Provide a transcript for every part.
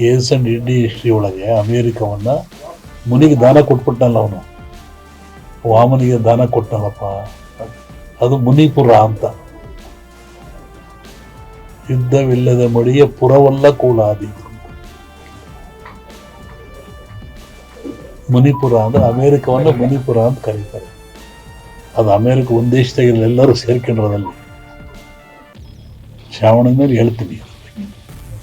Ace and Indi history ಒಳಗೆ ಅಮೇರಿಕವನ್ನ ಮುನಿಗೆ ದಾನ ಕೊಟ್ಬಿಟ್ಟನಲ್ಲ ಅವನು ವಾಮನಿಗೆ ದಾನ ಕೊಟ್ಟನಲ್ಲಪ್ಪ ಅದು ಮುನಿಪುರ ಅಂತ ಯುದ್ಧವಿಲ್ಲದ ಮಡಿಯ ಪುರವಲ್ಲ ಕೂಡಾದೀತು ಮುನಿಪುರ ಅಂದ್ರೆ ಅಮೇರಿಕವನ್ನ ಮುನಿಪುರ ಅಂತ ಕರೀತಾರೆ ಅದು ಅಮೇರಿಕ ಒಂದ್ ದೇಶದಾಗ ಎಲ್ಲರೂ ಸೇರ್ಕೊಂಡಿರೋದಲ್ಲಿ ಶ್ರಾವಣ ಮೇಲೆ ಹೇಳ್ತೀನಿ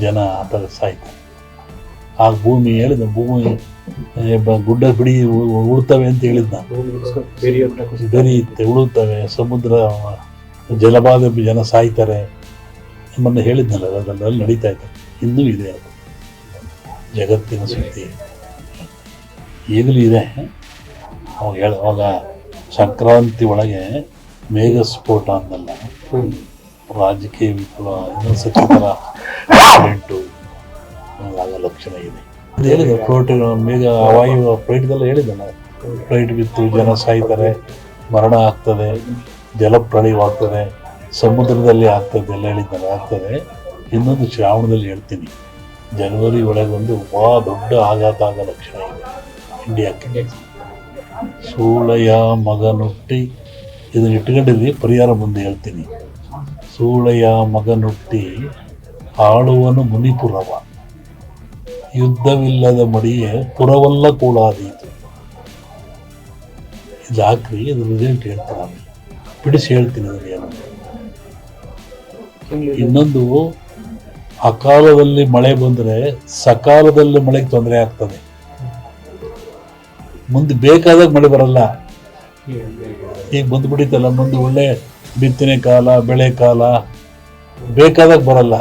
ಜನ ಆ ಥರ ಸಾಯ್ತಾರೆ ಆ ಭೂಮಿ ಹೇಳಿದ ಭೂಮಿ ಗುಡ್ಡ ಬಿಡಿ ಉಳ್ತವೆ ಅಂತ ಹೇಳಿದ್ದ ಬೆರೆಯುತ್ತೆ ಉಳುತ್ತವೆ ಸಮುದ್ರ ಜಲಬಾಧೆ ಜನ ಸಾಯ್ತಾರೆ ನಮ್ಮನ್ನು ಹೇಳಿದ್ನಲ್ಲ, ಅದರಲ್ಲಿ ನಡೀತಾ ಇದೆ ಇನ್ನೂ ಇದೆ ಅದು. ಜಗತ್ತಿನ ಸುದ್ದಿ. ಈಗಲೂ ಇದೆ. ಅವಾಗ ಹೇಳ, ಅವಾಗ ಸಂಕ್ರಾಂತಿ ಒಳಗೆ ಮೇಘ ಸ್ಫೋಟ ಅಂದಲ್ಲ ರಾಜಕೀಯ ವಿಪ್ಲವ ಇನ್ನೊಂದು ಸಚಿವರ ಥರ ಆಕ್ಸಿಡೆಂಟು ಆಗ ಲಕ್ಷಣ ಇದೆ. ಅದು ಹೇಳಿದೆ ಫ್ಲೋಟ್ ಮೇಘ ವಾಯು ಫ್ಲೈಟ್ಗೆಲ್ಲ ನಾನು ಫ್ಲೈಟ್ ಬಿತ್ತು ಜನ ಸಾಯ್ತಾರೆ ಮರಣ ಆಗ್ತದೆ ಜಲಪ್ರಳಯವಾಗ್ತದೆ ಸಮುದ್ರದಲ್ಲಿ ಆಗ್ತದೆ ಎಲ್ಲ ಹೇಳಿದ್ದಾರೆ ಆಗ್ತದೆ. ಇನ್ನೊಂದು ಶ್ರಾವಣದಲ್ಲಿ ಹೇಳ್ತೀನಿ. ಜನವರಿ ಒಳಗೆ ಒಂದು ಭಾಳ ದೊಡ್ಡ ಆಘಾತ ಆಗೋ ಲಕ್ಷಣ ಇದೆ. ಇಂಡಿಯಾಕ್ಕೆ ಸೂಳಯ ಮಗನುಟ್ಟಿ ಇದನ್ನ ಇಟ್ಕೊಂಡಿದ್ವಿ ಪರಿಹಾರ ಮುಂದೆ ಹೇಳ್ತೀನಿ. ಸೂಳೆಯ ಮಗನುಟ್ಟಿ ಆಳುವನು ಮುನಿಪುರವ. ಯುದ್ಧವಿಲ್ಲದ ಮಡಿಯೇ ಪುರವಲ್ಲ ಕೂಡಾದೀತು ಇದು ಹಾಕ್ರಿ ಇದು ರಿಸಲ್ಟ್ ಹೇಳ್ತಾರೆ ಬಿಡಿಸಿ ಹೇಳ್ತೀನಿ ಅದ್ರ ಏನು ಇನ್ನೊಂದು ಅಕಾಲದಲ್ಲಿ ಮಳೆ ಬಂದರೆ ಸಕಾಲದಲ್ಲಿ ಮಳೆಗೆ ತೊಂದರೆ ಆಗ್ತದೆ. ಮುಂದೆ ಬೇಕಾದಾಗ ಮಳೆ ಬರಲ್ಲ. ಈಗ ಬಂದ್ಬಿಡಿತಲ್ಲ ಮುಂದೆ ಒಳ್ಳೆ ಬಿತ್ತನೆ ಕಾಲ, ಬೆಳೆ ಕಾಲ ಬೇಕಾದಾಗ ಬರಲ್ಲ.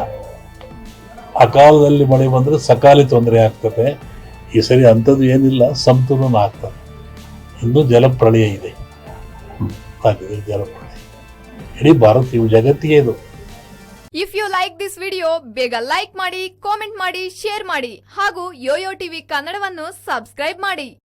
ಅಕಾಲದಲ್ಲಿ ಮಳೆ ಬಂದರೆ ಸಕಾಲಿ ತೊಂದರೆ ಆಗ್ತದೆ. ಈ ಸರಿ ಅಂಥದ್ದು ಏನಿಲ್ಲ ಸಂತುಲನ ಆಗ್ತದೆ. ಇಂದು ಜಲಪ್ರಳಯ ಇದೆ. ಆಗಿದೆ ಜಲಪ್ರಳಯ. ಇಡೀ ಭಾರತ ಇವು ಜಗತ್ತಿಗೆ ಇದು. If you like this video ಬೇಗ ಲೈಕ್ ಮಾಡಿ ಕಾಮೆಂಟ್ ಮಾಡಿ ಶೇರ್ ಮಾಡಿ ಹಾಗೂ ಯೋಯೋ ಟಿವಿ ಕನ್ನಡವನ್ನು ಸಬ್ಸ್ಕ್ರೈಬ್ ಮಾಡಿ.